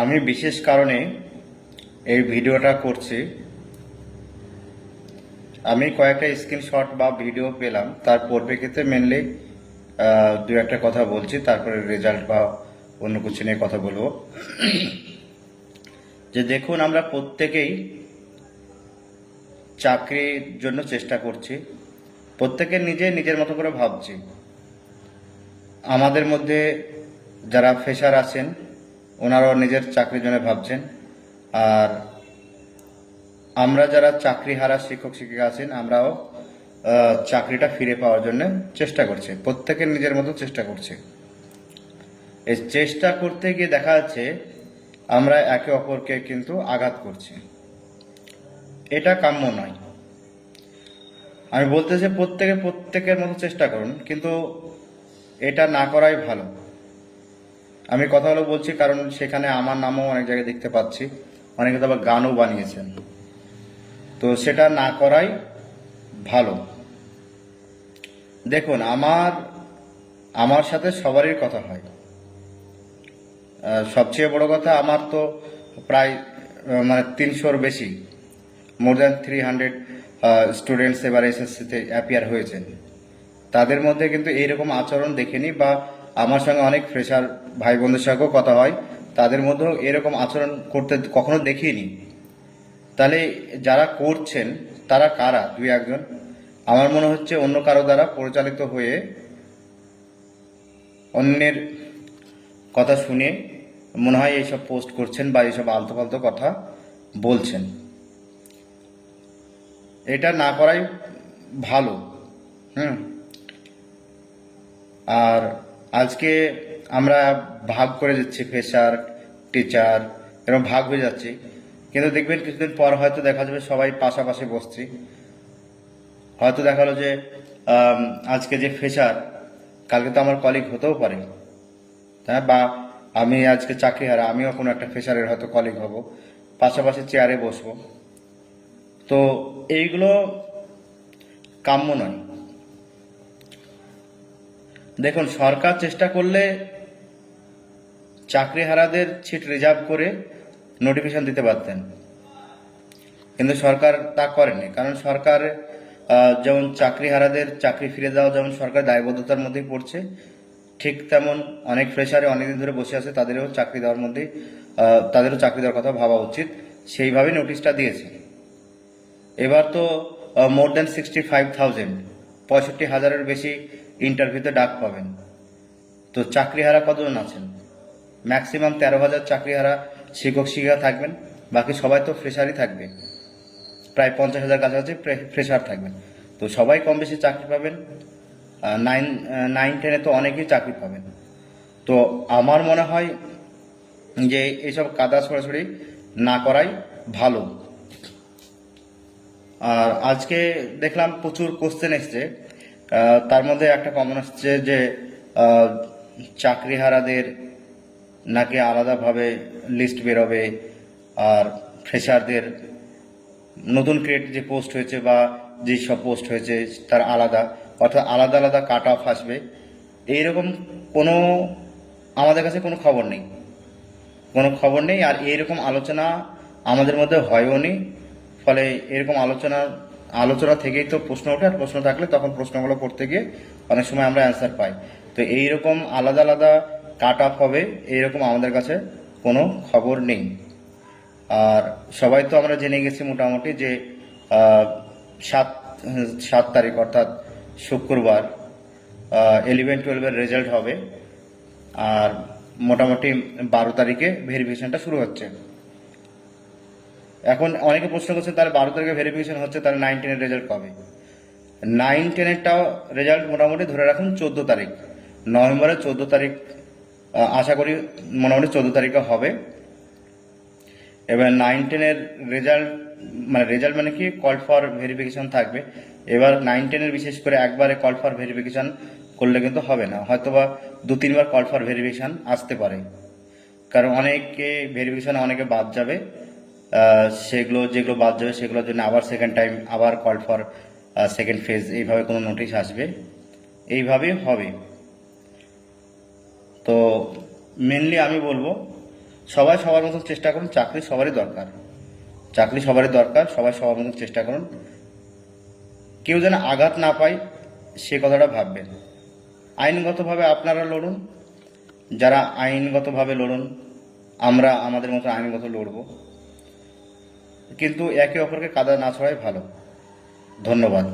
আমি বিশেষ কারণে এই ভিডিওটা করছি। আমি কয়েকটা স্ক্রিনশট বা ভিডিও পেলাম। তার পরিপ্রেক্ষিতে মেনলি দু একটা কথা বলছি, তারপরে রেজাল্ট বা অন্য কিছু নিয়ে কথা বলব। যে দেখুন, আমরা প্রত্যেকেই চাকরির জন্য চেষ্টা করছি। প্রত্যেকে নিজে নিজের মতো করে ভাবছি। আমাদের মধ্যে যারা ফেসার আছেন ওনারাও নিজের চাকরির জন্য ভাবছেন। আর আমরা যারা চাকরি হারা শিক্ষক শিক্ষিকা আছেন, আমরাও চাকরিটা ফিরে পাওয়ার জন্য চেষ্টা করছি। প্রত্যেকে নিজের মতো চেষ্টা করছে। এই চেষ্টা করতে গিয়ে দেখা যাচ্ছে, আমরা একে অপরকে কিন্তু আঘাত করছি। এটা কাম্য নয়। আমি বলতেছি প্রত্যেকে প্রত্যেকের মতো চেষ্টা করুন, কিন্তু এটা না করাই ভালো। আমি কথাগুলো বলছি কারণ সেখানে আমার নামও অনেক জায়গায় দেখতে পাচ্ছি। অনেকে তো আবার গানও বানিয়েছেন। তো সেটা না করাই ভালো। দেখুন, আমার আমার সাথে সবারই কথা হয়। সবচেয়ে বড় কথা আমার তো প্রায় মানে তিনশোর বেশি more than three hundred students এবার এসএসসিতে অ্যাপিয়ার হয়েছেন। তাদের মধ্যে কিন্তু এইরকম আচরণ দেখিনি বা আমার সঙ্গে অনেক ফ্রেশার ভাই বোনদের সঙ্গেও কথা হয়। তাদের মধ্যেও এরকম আচরণ করতে কখনো দেখিনি। তাহলে যারা করছেন, তারা কারা? দুই একজন। আমার মনে হচ্ছে অন্য কারও দ্বারা পরিচালিত হয়ে অন্যের কথা শুনে মনে হয় এইসব পোস্ট করছেন বা এইসব আলতো ফালতো কথা বলছেন। এটা না করাই ভালো। হুম। আর আজকে আমরা ভাগ করে যাচ্ছি ফেসার টিচার এরকম ভাগ হয়ে যাচ্ছি। কিন্তু দেখবেন কিছুদিন পর হয়তো দেখা যাবে সবাই পাশাপাশি বসছি। হয়তো দেখাল যে আজকে যে ফেসার কালকে তো আমার কলিগ হতেও পারে। হ্যাঁ বা আমি আজকে চাকরি হারা আমিও কোনো একটা ফেসারের হয়তো কলিগ হব। পাশাপাশি চেয়ারে বসবো। তো এইগুলো কাম্য নয়। দেখুন সরকার চেষ্টা করলে চাকরিহারাদের সিট রিজার্ভ করে নোটিফিকেশন দিতে পারতেন। কিন্তু সরকার তা করেনি কারণ সরকার যেমন চাকরিহারাদের চাকরি ফিরে দেওয়া যেমন সরকার দায়বদ্ধতার মধ্যেই পড়ছে ঠিক তেমন অনেক ফ্রেশারে অনেকদিন ধরে বসে আছে তাদেরও চাকরি দেওয়ার মধ্যেই আহ, তাদেরও চাকরি দেওয়ার কথা ভাবা উচিত। সেইভাবেই নোটিশটা দিয়েছে। এবার তো more than sixty five thousand পঁয়ষট্টি হাজারের বেশি ইন্টারভিউতে ডাক পাবেন। তো চাকরিহারা কতজন আছেন? ম্যাক্সিমাম তেরো হাজার চাকরিহারা শিক্ষক শিক্ষিকা থাকবেন, বাকি সবাই তো ফ্রেশারই থাকবে। প্রায় পঞ্চাশ হাজার কাছাকাছি ফ্রেশার থাকবেন। তো সবাই কম বেশি চাকরি পাবেন নাইন নাইন টেনে তো অনেকেই চাকরি পাবেন। তো আমার মনে হয় যে এইসব কাদা ছড়াছড়ি না করাই ভালো। আর আজকে দেখলাম প্রচুর কোশ্চেন এসছে। তার মধ্যে একটা কমন আসছে যে চাকরিহারাদের নাকি আলাদাভাবে লিস্ট বেরোবে আর ফ্রেশারদের নতুন ক্রিয়েট যে পোস্ট হয়েছে বা যে সব পোস্ট হয়েছে তার আলাদা, অর্থাৎ আলাদা আলাদা কাট অফ আসবে। এইরকম কোনো, আমাদের কাছে কোনো খবর নেই। কোনো খবর নেই আর এইরকম আলোচনা আমাদের মধ্যে হয়ও নি। ফলে এরকম আলোচনা আলোচনা থেকেই তো প্রশ্ন ওঠে, আর প্রশ্ন থাকলে তখন প্রশ্নগুলো করতে গিয়ে অনেক সময় আমরা অ্যান্সার পাই। তো এইরকম আলাদা আলাদা কাট আপ হবে, এইরকম আমাদের কাছে কোনো খবর নেই। আর সবাই তো আমরা জেনে গেছি মোটামুটি যে সাত সাত তারিখ অর্থাৎ শুক্রবার ইলেভেন টুয়েলভের রেজাল্ট হবে। আর মোটামুটি বারো তারিখে ভেরিফিকেশনটা শুরু হচ্ছে। এখন অনেকে প্রশ্ন করছে তাহলে বারো তারিখে ভেরিফিকেশন হচ্ছে তাহলে নাইন টেনের রেজাল্ট কবে? নাইন টেনেরটাও রেজাল্ট মোটামুটি ধরে রাখুন চোদ্দ তারিখ। নভেম্বরের চোদ্দ তারিখ আশা করি মোটামুটি চোদ্দ তারিখে হবে। এবার নাইন টেনের রেজাল্ট মানে রেজাল্ট মানে কি? কল ফর ভেরিফিকেশন থাকবে। এবার নাইন টেনের বিশেষ করে একবারে কল ফর ভেরিফিকেশন করলে কিন্তু হবে না। হয়তোবা দু, তিনবার কল ফর ভেরিফিকেশন আসতে পারে। কারণ অনেকে ভেরিফিকেশন অনেকে বাদ যাবে। সেগুলো, যেগুলো বাদ যাবে, সেগুলোর জন্য আবার সেকেন্ড টাইম আবার কল ফর সেকেন্ড ফেজ এইভাবে কোনো নোটিশ আসবে। এইভাবেই হবে। তো মেনলি আমি বলব, সবাই সবার মতন চেষ্টা করুন, চাকরি সবারই দরকার। চাকরি সবারই দরকার, সবাই সবার মতন চেষ্টা করুন। কেউ যেন আঘাত না পায়, সে কথাটা ভাববেন। আইনগতভাবে আপনারা লড়ুন, যারা আইনগতভাবে লড়ুন, আমরা আমাদের মতো আইনগত লড়ব। কিন্তু একে অপরকে কাদা না ছড়াই ভালো। ধন্যবাদ।